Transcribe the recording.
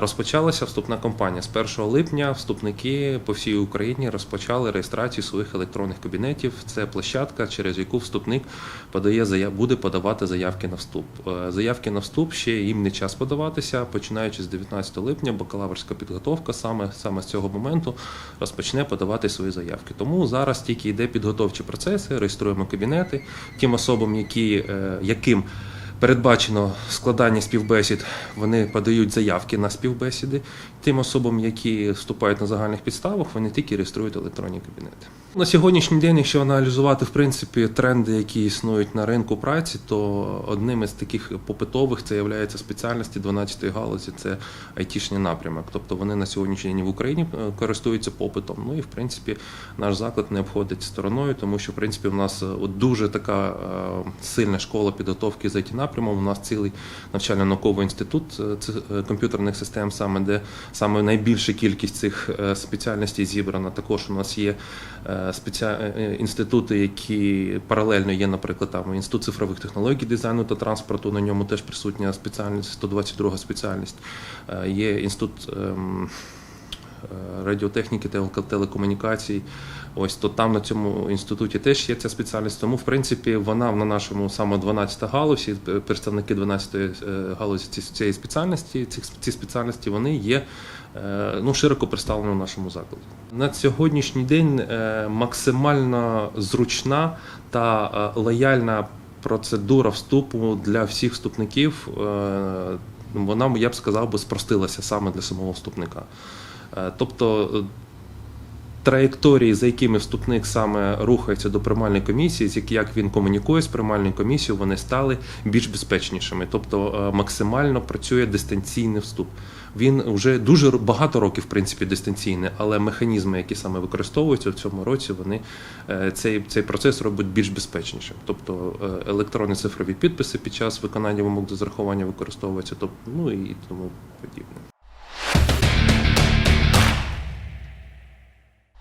Розпочалася вступна кампанія з 1 липня. Вступники по всій Україні розпочали реєстрацію своїх електронних кабінетів. Це площадка, через яку вступник подає буде подавати заявки на вступ. Е, Заявки на вступ ще їм не час подаватися. Починаючи з 19 липня, бакалаврська підготовка саме саме з цього моменту розпочне подавати свої заявки. Тому зараз тільки йде підготовчі процеси, реєструємо кабінети тим особам, які е, яким. Передбачено складання співбесід, вони подають заявки на співбесіди. Тим особам, які вступають на загальних підставах, вони тільки реєструють електронні кабінети. На сьогоднішній день, якщо аналізувати в принципі тренди, які існують на ринку праці, то одним із таких попитових це є спеціальності 12-ї галузі, це айтішний напрямок. Тобто вони на сьогоднішній день в Україні е, користуються попитом. Ну і в принципі наш заклад не обходить стороною, тому що в принципі у нас е, дуже така е, сильна школа підготовки з it напрямом. У нас цілий навчально-науковий інститут комп'ютерних систем, саме де саме найбільша кількість цих спеціальностей зібрана. Також у нас є інститути, які паралельно є, наприклад, там інститут цифрових технологій, дизайну та транспорту. На ньому теж присутня спеціальність, 122 спеціальність. Е, Є інститут. Е, Радіотехніки та телекомунікацій, ось то там на цьому інституті теж є ця спеціальність. Тому, в принципі, вона на нашому саме 12 галузі, е, представники 12 галузі цієї спеціальності, цих ці спеціальності вони є е, ну, широко представлені в нашому закладі. На сьогоднішній день е, максимально зручна та е, лояльна процедура вступу для всіх вступників. е, Вона, я б сказав, би спростилася саме для самого вступника. Е, Тобто е, траєкторії, за якими вступник саме рухається до приймальної комісії, як- він комунікує з приймальною комісією, вони стали більш безпечнішими. Тобто е, максимально працює дистанційний вступ. Він вже дуже багато років, в принципі, дистанційний, але механізми, які саме використовуються в цьому році, вони цей, цей процес роблять більш безпечнішим. Тобто електронні цифрові підписи під час виконання вимог до зарахування використовуються, тобто, ну і тому подібне.